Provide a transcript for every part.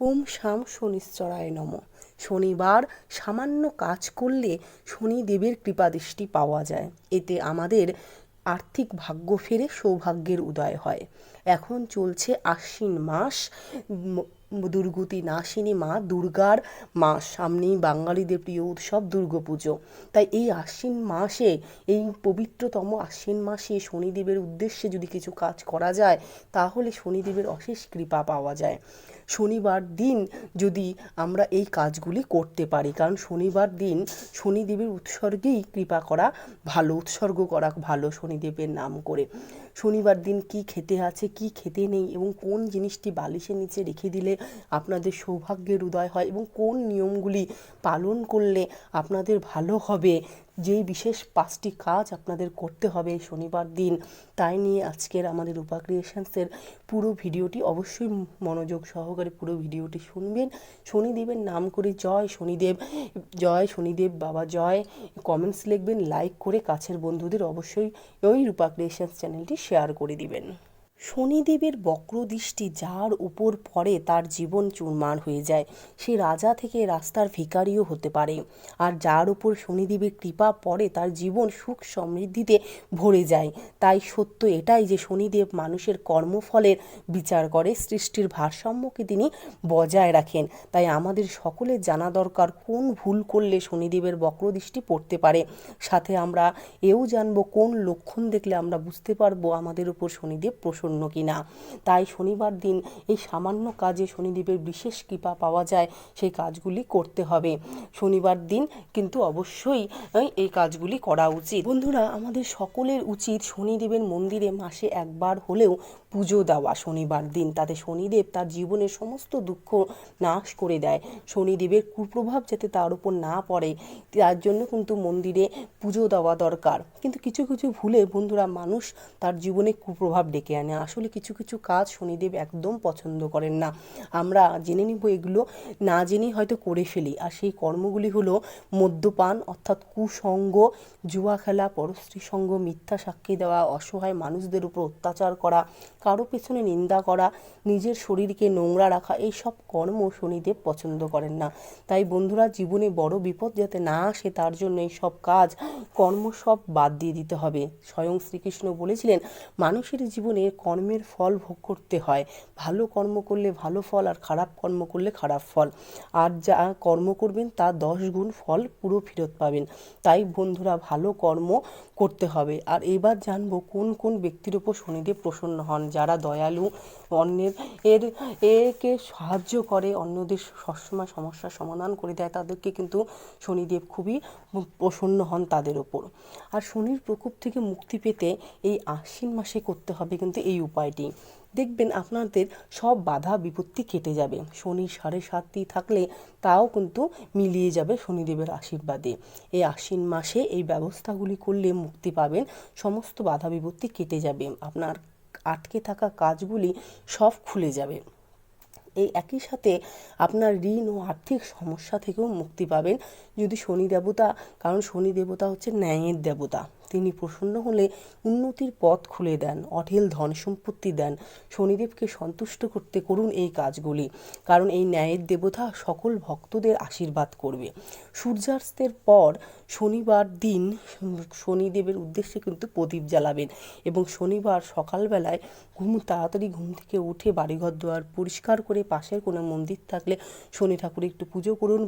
ওম শাম শনিশ্চরায় নম। শনিবার সামান্য কাজ করলে শনিদেবের কৃপাদৃষ্টি পাওয়া যায়। এতে আমাদের আর্থিক ভাগ্য ফেরে সৌভাগ্যের উদয় হয়। এখন চলছে আশ্বিন মাস দুর্গতি নাশিনী মা, দুর্গার মাস সামনেই বাঙালিদের প্রিয় উৎসব দুর্গাপুজো। তাই এই আশ্বিন মাসে, এই পবিত্রতম আশ্বিন মাসে শনিদেবের উদ্দেশ্যে যদি কিছু কাজ করা যায়, তাহলে শনিদেবের অশেষ কৃপা পাওয়া যায়। শনিবার দিন যদি আমরা এই কাজগুলি করতে পারি, কারণ শনিবার দিন শনিদেবের উৎসর্গেই কৃপা করা ভালো, উৎসর্গ করা ভালো শনিদেবের নাম করে। শনিবার দিন কি খেতে আছে, কি খেতে নেই এবং কোন জিনিসটি বালিশের নিচে রেখে দিলে আপনাদের সৌভাগ্যের উদয় হয় এবং কোন নিয়মগুলি পালন করলে আপনাদের ভালো হবে? যেই বিশেষ পাঁচটি কাজ আপনাদের করতে হবে শনিবার দিন, তাই নিয়ে আজকের আমাদের রূপা ক্রিয়েশনসের পুরো ভিডিওটি অবশ্যই মনোযোগ সহকারে পুরো ভিডিওটি শুনবেন। শনিদেবের নাম করে জয় শনিদেব জয় শনিদেব বাবা জয়। কমেন্টস লিখবেন লাইক করে কাছের বন্ধুদের অবশ্যই ওই রূপা ক্রিয়েশনস চ্যানেলটি শেয়ার করে দিবেন। শনিদেবের বক্রদৃষ্টি যার উপর পড়ে তার জীবন চুরমার হয়ে যায়। সে রাজা থেকে রাস্তার ভিকারিও হতে পারে। আর যার উপর শনিদেবের কৃপা পড়ে তার জীবন সুখ সমৃদ্ধিতে ভরে যায়। তাই সত্য এটাই যে শনিদেব মানুষের কর্মফলের বিচার করে, সৃষ্টির ভারসাম্যকে তিনি বজায় রাখেন। তাই আমাদের সকলের জানা দরকার কোন ভুল করলে শনিদেবের বক্রদৃষ্টি পড়তে পারে। সাথে আমরা এও জানব কোন লক্ষণ দেখলে আমরা বুঝতে পারব আমাদের উপর শনিদেব প্রসন্ন কিনা। তাই শনিবার দিন এই সামান্য কাজে শনিদেবের বিশেষ কৃপা পাওয়া যায়, সেই কাজগুলি করতে হবে। শনিবার দিন কিন্তু অবশ্যই এই কাজগুলি করা উচিত। বন্ধুরা, আমাদের সকলের উচিত শনিদেবের মন্দিরে মাসে একবার হলেও পুজো দেওয়া, শনিবার দিন তাতে শনিদেব তার জীবনের সমস্ত দুঃখ নাশ করে দেয়। শনিদেবের কুপ্রভাব যাতে তার উপর না পড়ে, তার জন্য কিন্তু মন্দিরে পুজো দেওয়া দরকার। কিন্তু কিছু কিছু ভুলে বন্ধুরা মানুষ তার জীবনে কুপ্রভাব ডেকে আনে। আসলে কিছু কিছু কাজ শনিদেব একদম পছন্দ করেন না। আমরা জেনে নিব এগুলো, না জেনেই হয়তো করে ফেলি। আর সেই কর্মগুলি হলো মদ্যপান, অর্থাৎ কুসঙ্গ জুয়া খেলা, পরস্ত্রী সঙ্গ, মিথ্যা সাক্ষী দেওয়া, অসহায় মানুষদের উপর অত্যাচার করা কারও পেছনে নিন্দা করা, নিজের শরীরকে নোংরা রাখা এই সব কর্ম শনিদেব পছন্দ করেন না। তাই বন্ধুরা, জীবনে বড় বিপদ যাতে না আসে, তার জন্য এই সব কাজ, কর্ম সব বাদ দিয়ে দিতে হবে। স্বয়ং শ্রীকৃষ্ণ বলেছিলেন, মানুষের জীবনে কর্মের ফল ভোগ করতে হয়। ভালো কর্ম করলে ভালো ফল আর খারাপ কর্ম করলে খারাপ ফল। আর যা কর্ম করবেন, তা দশ গুণ ফল পুরো ফেরত পাবেন। তাই বন্ধুরা, ভালো কর্ম করতে হবে। আর এবার জানব, কোন কোন ব্যক্তির উপর শনিদেব প্রসন্ন হন? যারা দয়ালু, অন্যের এর, একে সাহায্য করে, অন্যদের সবসময় সমস্যার সমাধান করে দেয়, তাদেরকে কিন্তু শনিদেব খুবই প্রসন্ন হন তাদের ওপর। আর শনির প্রকোপ থেকে মুক্তি পেতে এই আশ্বিন মাসে করতে হবে কিন্তু এই উপায়টি। দেখবেন আপনাদের সব বাধা, বিপত্তি কেটে যাবে। শনি সাড়ে সাতটি থাকলে তাও কিন্তু মিলিয়ে যাবে শনিদেবের আশীর্বাদে। এই আশ্বিন মাসে এই ব্যবস্থাগুলি করলে মুক্তি পাবেন, সমস্ত বাধা, বিপত্তি কেটে যাবে। আপনার আটকে থাকা কাজগুলি সব খুলে যাবে। এই একই সাথে আপনার ঋণ ও আর্থিক সমস্যা থেকেও মুক্তি পাবেন। যদি শনি দেবতা, কারণ শনি দেবতা হচ্ছে ন্যায়ের দেবতা। তিনি প্রসন্ন হলে উন্নতির পথ খুলে দেন, অঢেল ধন সম্পত্তি দেন। শনিদেবকে সন্তুষ্ট করতে করুন এই কাজগুলি, কারণ এই ন্যায়ের দেবতা সকল ভক্তদের আশীর্বাদ করবে। সূর্যাস্তের পর শনিবার দিন শনিদেবের উদ্দেশ্যে কিন্তু প্রদীপ জ্বালাবেন এবং শনিবার সকালবেলায় ঘুম, তাড়াতাড়ি ঘুম থেকে উঠে বাড়িঘর দুয়ার পরিষ্কার করে পাশের কোনো মন্দির থাকলে শনি ঠাকুরের একটু পুজো করুন।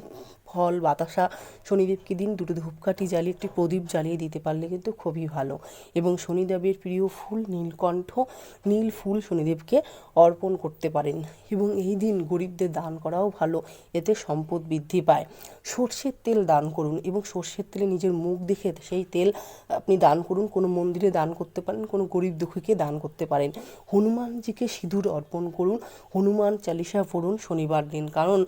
ফল, বাতাসা, শনিদেবকে দিন দুটো ধূপকাঠি জ্বালিয়ে একটি প্রদীপ জ্বালিয়ে দিতে পারলে কিন্তু খুবই ভালো। এবং শনিদেবের প্রিয় ফুল নীলকণ্ঠ, নীল ফুল শনিদেবকে অর্পণ করতে পারেন। এবং এই দিন গরিবদের দান করাও ভালো, এতে সম্পদ বৃদ্ধি পায়। সর্ষের তেল দান করুন এবং সর্ষের তেলে নিজের মুখ দেখে সেই তেল আপনি দান করুন। কোনো মন্দিরে দান করতে পারেন, কোনো গরিব দুঃখীকে দান করতে পারেন। হনুমানজিকে সিঁদুর অর্পণ করুন, হনুমান চালিসা পড়ুন শনিবার দিন। কারণ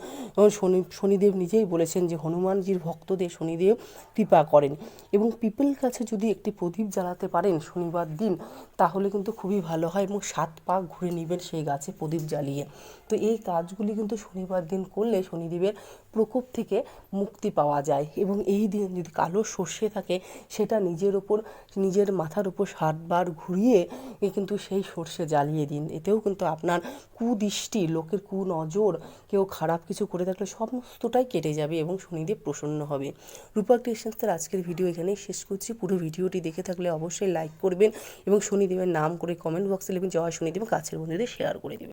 শনি, শনিদেব নিজেই বলেছেন যে হনুমানজির ভক্তদের শনিদেব কৃপা করেন। এবং পিপল গাছে যদি একটি প্রদীপ জ্বালাতে পারেন শনিবার দিন, তাহলে কিন্তু খুবই ভালো হয় এবং সাত পাক ঘুরে নেবেন সেই গাছে প্রদীপ জ্বালিয়ে। তো এই কাজগুলি কিন্তু শনিবার দিন করলে শনিদেবের প্রকোপ থেকে মুক্তি পাওয়া যায় এবং এই দিন যদি কালো সর্ষে থাকে, সেটা নিজের ওপর, নিজের মাথার উপর সাতবার ঘুরিয়ে এ কিন্তু সেই সর্ষে জ্বালিয়ে দিন। এতেও কিন্তু আপনার কুদৃষ্টি, লোকের কুনজর, কেউ খারাপ কিছু করে থাকলে সমস্তটাই কেটে যাবে এবং শনিদেব প্রসন্ন হবে। রূপা ক্রিয়েশনসের আজকের ভিডিও এখানেই শেষ করছি। পুরো ভিডিওটি দেখে থাকলে অবশ্যই লাইক করবেন এবং শনিদেবের নাম করে কমেন্ট বক্সে লিখবেন, জয় শনিদেব কাছের বন্ধুদের শেয়ার করে দেবেন।